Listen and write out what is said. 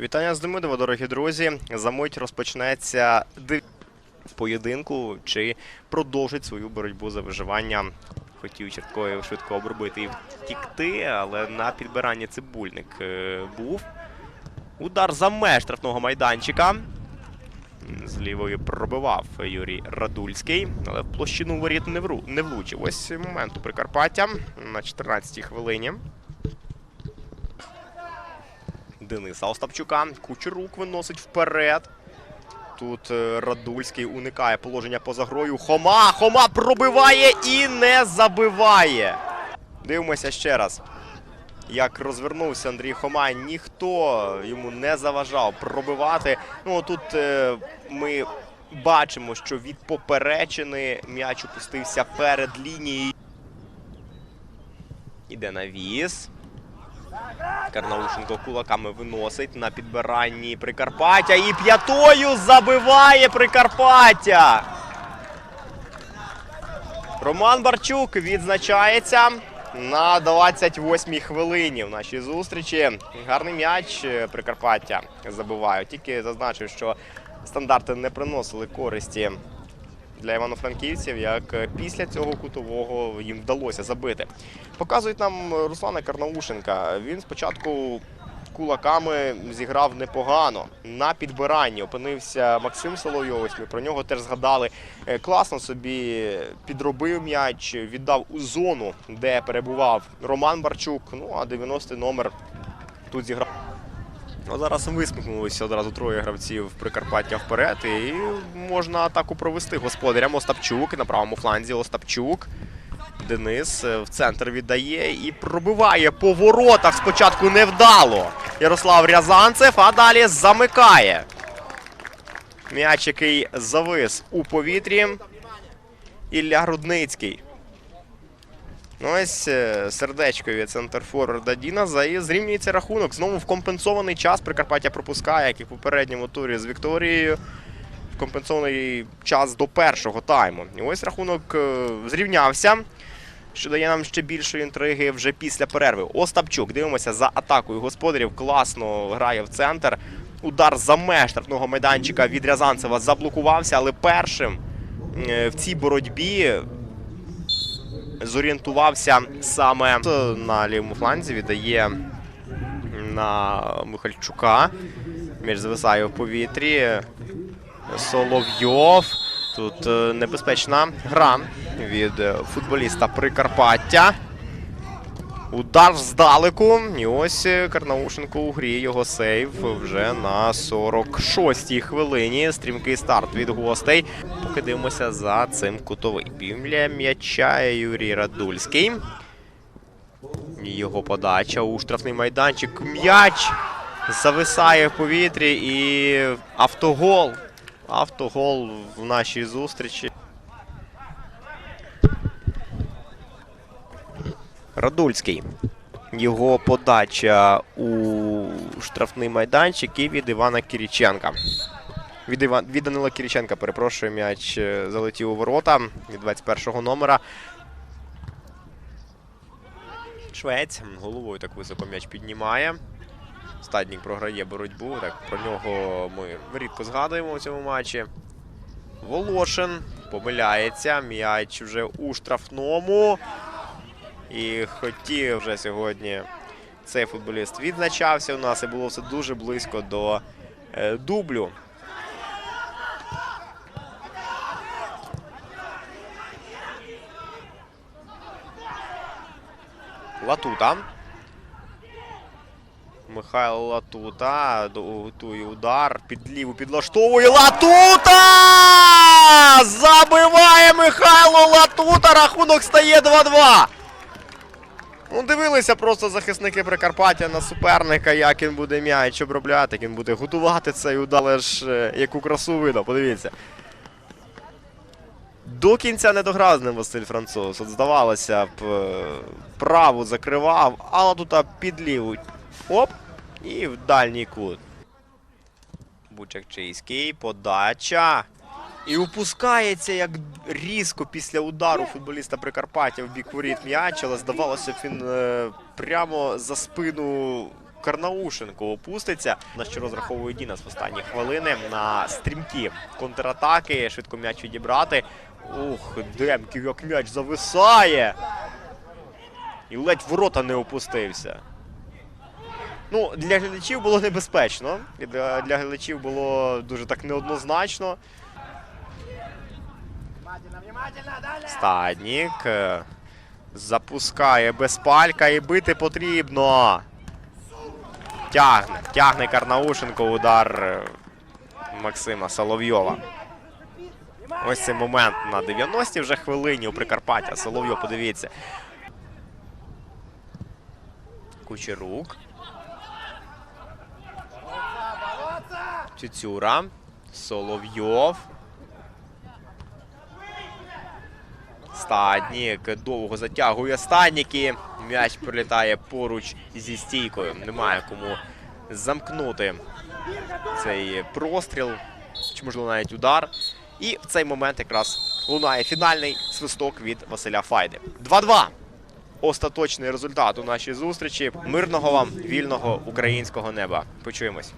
Вітання з Демидова, дорогі друзі. За мить розпочнеться поєдинку, чи продовжить свою боротьбу за виживання. Хотів Черткоєв швидко обробити і втікти, але на підбиранні цибульник е, був. Удар за меж штрафного майданчика. З лівої пробивав Юрій Радульський, але в площину воріт не влучив. Ось момент у Прикарпаття на 14-й хвилині. Дениса Остапчука. Кучерук виносить вперед. Тут е, Радульський уникає положення поза грою. Хома! Хома пробиває і не забиває. Дивимося ще раз. Як розвернувся Андрій Хома, ніхто йому не заважав пробивати. Ну тут е, ми бачимо, що від поперечини м'яч опустився перед лінією. Іде навіс. Карнаушенко кулаками виносить на підбиранні Прикарпаття і п'ятою забиває Прикарпаття. Роман Барчук відзначається на 28-й хвилині в нашій зустрічі. Гарний м'яч е, Прикарпаття забивають. Тільки зазначив, що стандарти не приносили користі для івано-франківців, як е, після цього кутового їм вдалося забити. Показують нам Руслана Карнаушенка. Він спочатку кулаками зіграв непогано. На підбиранні опинився Максим Соловйов. Ми про нього теж згадали. Е, Класно собі підробив м'яч, віддав у зону, де перебував Роман Барчук. Ну а 90-й номер тут зіграв. Ну, зараз висмикнулися одразу троє гравців Прикарпаття вперед. І можна атаку провести господарям. Остапчук на правому фланзі Остапчук. Денис е, в центр віддає і пробиває по воротах. Спочатку невдало. Ярослав Рязанцев, а далі замикає. М'яч, який завис у повітрі. Ілля Грудницький. Ну, ось е, сердечко від центрфорварда Діназа і зрівнюється рахунок. Знову в компенсований час Прикарпаття пропускає, як і в попередньому турі з Вікторією. В компенсований час до першого тайму. І ось рахунок е, зрівнявся, що дає нам ще більшої інтриги вже після перерви. Остапчук, дивимося за атакою господарів. Класно грає в центр. Удар за меж штрафного майданчика від Рязанцева заблокувався, але першим е, в цій боротьбі зорієнтувався саме на лівому фланзі. Віддає на Михальчука. Між зависає в повітрі. Соловйов. Тут е, небезпечна гра від е, футболіста Прикарпаття. Удар здалеку. І ось е, Карнаушенко у грі його сейв вже на 46-й хвилині. Стрімкий старт від гостей. Поки дивимося за цим кутовий. Півля м'яча Юрій Радульський. Його подача у штрафний майданчик. М'яч зависає в повітрі і автогол. Автогол в нашій зустрічі. Радульський. Його подача у штрафний майданчик і від Івана Кіріченка. Від, Іван... від Данила Кіріченка, перепрошую, м'яч е, залетів у ворота від 21-го номера. Швець головою так високо м'яч піднімає. Стаднік програє боротьбу. Так, про нього ми рідко згадуємо у цьому матчі. Волошин помиляється. М'яч вже у штрафному. І хотів вже сьогодні цей футболіст відзначався у нас і було все дуже близько до е, дублю. Латута. Михайло Латута готує удар під ліву підлаштовує Латута! Забиває Михайло Латута! Рахунок стає 2-2. Ну, дивилися просто захисники Прикарпаття на суперника, як він буде м'яч обробляти, як він буде готувати цей удар, але ж е, яку красу видав, подивіться. До кінця не дограв з ним Василь Француз. От здавалося б, е, праву закривав, але тут під ліву. Оп! І в дальній кут. Бучакчийський, подача. І опускається як різко після удару футболіста Прикарпаття в бік воріт м'яч, але здавалося б, він е, прямо за спину Карнаушенко опуститься. На що розраховує Дінас в останні хвилини на стрімкі контратаки. Швидко м'яч відібрати. Ух, Демків, як м'яч зависає. І ледь ворота не опустився. Ну, для глядачів було небезпечно. Для глядачів було дуже так неоднозначно. Стаднік е, запускає без палька і бити потрібно. Тягне, тягне Карнаушенко удар е, Максима Соловйова. Ось цей момент на 90-й вже хвилині у Прикарпаття. Соловйов, подивіться. Кучерук. Цюцюра. Соловйов. Стаднік довго затягує стаднік і м'яч прилітає поруч зі стійкою. Немає кому замкнути цей простріл, чи можливо навіть удар. І в цей момент якраз лунає фінальний свисток від Василя Файди. 2-2. Остаточний результат у нашій зустрічі. Мирного вам вільного українського неба. Почуємось.